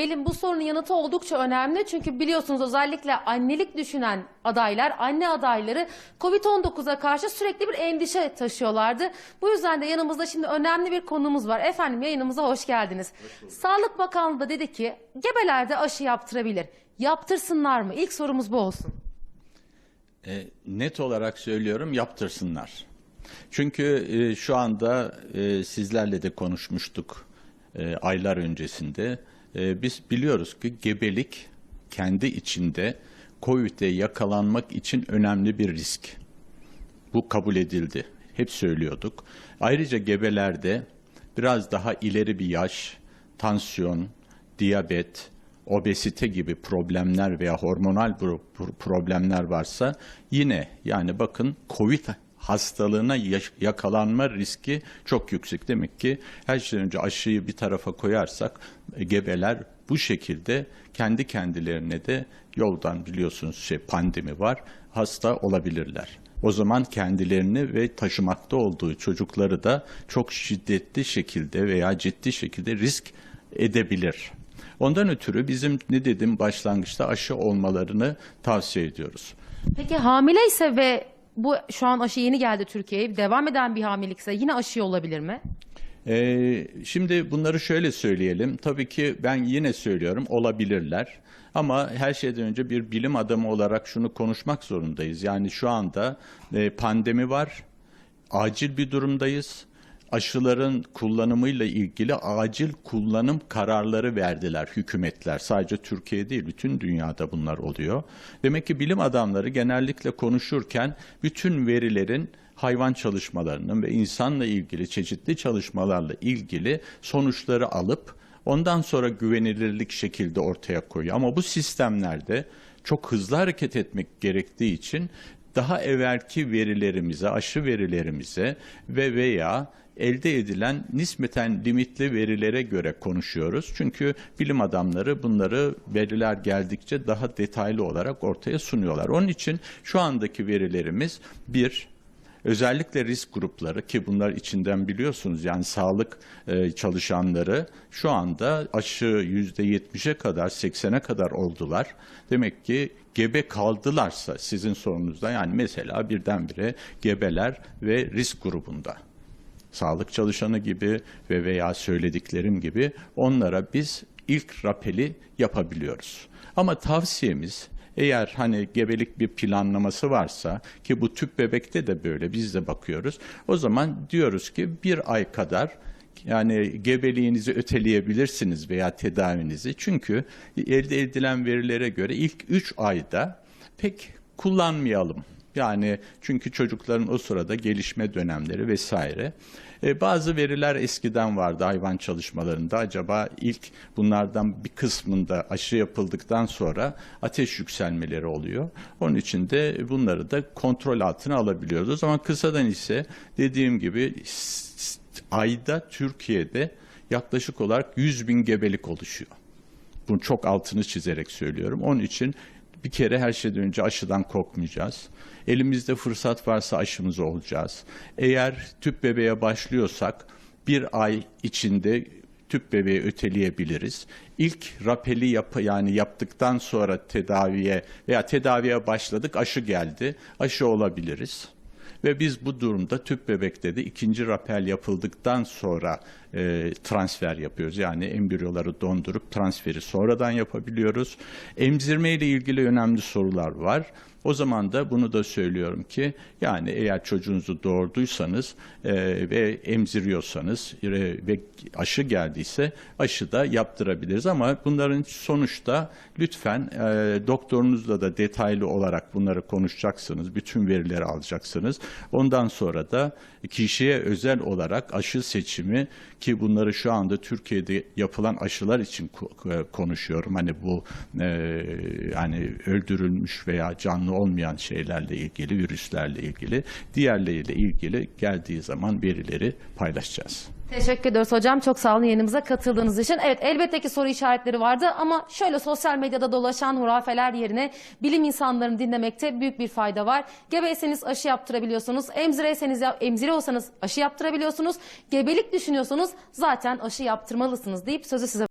Pelin bu sorunun yanıtı oldukça önemli çünkü biliyorsunuz özellikle annelik düşünen adaylar, anne adayları Covid-19'a karşı sürekli bir endişe taşıyorlardı. Bu yüzden de yanımızda şimdi önemli bir konumuz var. Efendim yayınımıza hoş geldiniz. Sağlık Bakanlığı da dedi ki gebeler de aşı yaptırabilir. Yaptırsınlar mı? İlk sorumuz bu olsun. E, net olarak söylüyorum yaptırsınlar. Çünkü e, şu anda e, sizlerle de konuşmuştuk e, aylar öncesinde. E, biz biliyoruz ki gebelik kendi içinde COVID'e yakalanmak için önemli bir risk. Bu kabul edildi. Hep söylüyorduk. Ayrıca gebelerde biraz daha ileri bir yaş, tansiyon, diyabet, obezite gibi problemler veya hormonal pro- pro- problemler varsa yine yani bakın COVID hastalığına yakalanma riski çok yüksek. Demek ki her şeyden önce aşıyı bir tarafa koyarsak e, gebeler bu şekilde kendi kendilerine de yoldan biliyorsunuz şey pandemi var hasta olabilirler. O zaman kendilerini ve taşımakta olduğu çocukları da çok şiddetli şekilde veya ciddi şekilde risk edebilir. Ondan ötürü bizim ne dedim başlangıçta aşı olmalarını tavsiye ediyoruz. Peki hamile ise ve bu şu an aşı yeni geldi Türkiye'ye devam eden bir hamilelikse yine aşı olabilir mi? Ee, şimdi bunları şöyle söyleyelim. Tabii ki ben yine söylüyorum olabilirler. Ama her şeyden önce bir bilim adamı olarak şunu konuşmak zorundayız. Yani şu anda e, pandemi var. Acil bir durumdayız. Aşıların kullanımıyla ilgili acil kullanım kararları verdiler hükümetler. Sadece Türkiye değil, bütün dünyada bunlar oluyor. Demek ki bilim adamları genellikle konuşurken bütün verilerin hayvan çalışmalarının ve insanla ilgili çeşitli çalışmalarla ilgili sonuçları alıp ondan sonra güvenilirlik şekilde ortaya koyuyor. Ama bu sistemlerde çok hızlı hareket etmek gerektiği için daha evvelki verilerimize, aşı verilerimize ve veya elde edilen nispeten limitli verilere göre konuşuyoruz. Çünkü bilim adamları bunları veriler geldikçe daha detaylı olarak ortaya sunuyorlar. Onun için şu andaki verilerimiz bir, Özellikle risk grupları ki bunlar içinden biliyorsunuz yani sağlık e, çalışanları şu anda aşı yüzde yetmişe kadar 80'e kadar oldular. Demek ki gebe kaldılarsa sizin sorunuzda yani mesela birdenbire gebeler ve risk grubunda sağlık çalışanı gibi ve veya söylediklerim gibi onlara biz ilk rapeli yapabiliyoruz. Ama tavsiyemiz eğer hani gebelik bir planlaması varsa ki bu tüp bebekte de böyle biz de bakıyoruz. O zaman diyoruz ki bir ay kadar yani gebeliğinizi öteleyebilirsiniz veya tedavinizi. Çünkü elde edilen verilere göre ilk 3 ayda pek kullanmayalım. Yani çünkü çocukların o sırada gelişme dönemleri vesaire. E, bazı veriler eskiden vardı hayvan çalışmalarında. Acaba ilk bunlardan bir kısmında aşı yapıldıktan sonra ateş yükselmeleri oluyor. Onun için de bunları da kontrol altına alabiliyoruz. O zaman kısadan ise dediğim gibi ayda Türkiye'de yaklaşık olarak 100 bin gebelik oluşuyor. Bunu çok altını çizerek söylüyorum. Onun için bir kere her şeyden önce aşıdan korkmayacağız. Elimizde fırsat varsa aşımızı olacağız. Eğer tüp bebeğe başlıyorsak bir ay içinde tüp bebeği öteleyebiliriz. İlk rapeli yap yani yaptıktan sonra tedaviye veya tedaviye başladık aşı geldi. Aşı olabiliriz. Ve biz bu durumda tüp bebekte de ikinci rapel yapıldıktan sonra e, transfer yapıyoruz. Yani embriyoları dondurup transferi sonradan yapabiliyoruz. Emzirme ile ilgili önemli sorular var. O zaman da bunu da söylüyorum ki yani eğer çocuğunuzu doğurduysanız e, ve emziriyorsanız e, ve aşı geldiyse aşı da yaptırabiliriz ama bunların sonuçta lütfen e, doktorunuzla da detaylı olarak bunları konuşacaksınız. Bütün verileri alacaksınız. Ondan sonra da kişiye özel olarak aşı seçimi ki bunları şu anda Türkiye'de yapılan aşılar için e, konuşuyorum. Hani bu e, yani öldürülmüş veya canlı olmayan şeylerle ilgili, virüslerle ilgili, diğerleriyle ilgili geldiği zaman verileri paylaşacağız. Teşekkür ediyoruz hocam. Çok sağ olun yayınımıza katıldığınız için. Evet elbette ki soru işaretleri vardı ama şöyle sosyal medyada dolaşan hurafeler yerine bilim insanlarını dinlemekte büyük bir fayda var. Gebeyseniz aşı yaptırabiliyorsunuz. Emzireyseniz ya- emziriyorsanız aşı yaptırabiliyorsunuz. Gebelik düşünüyorsanız zaten aşı yaptırmalısınız deyip sözü size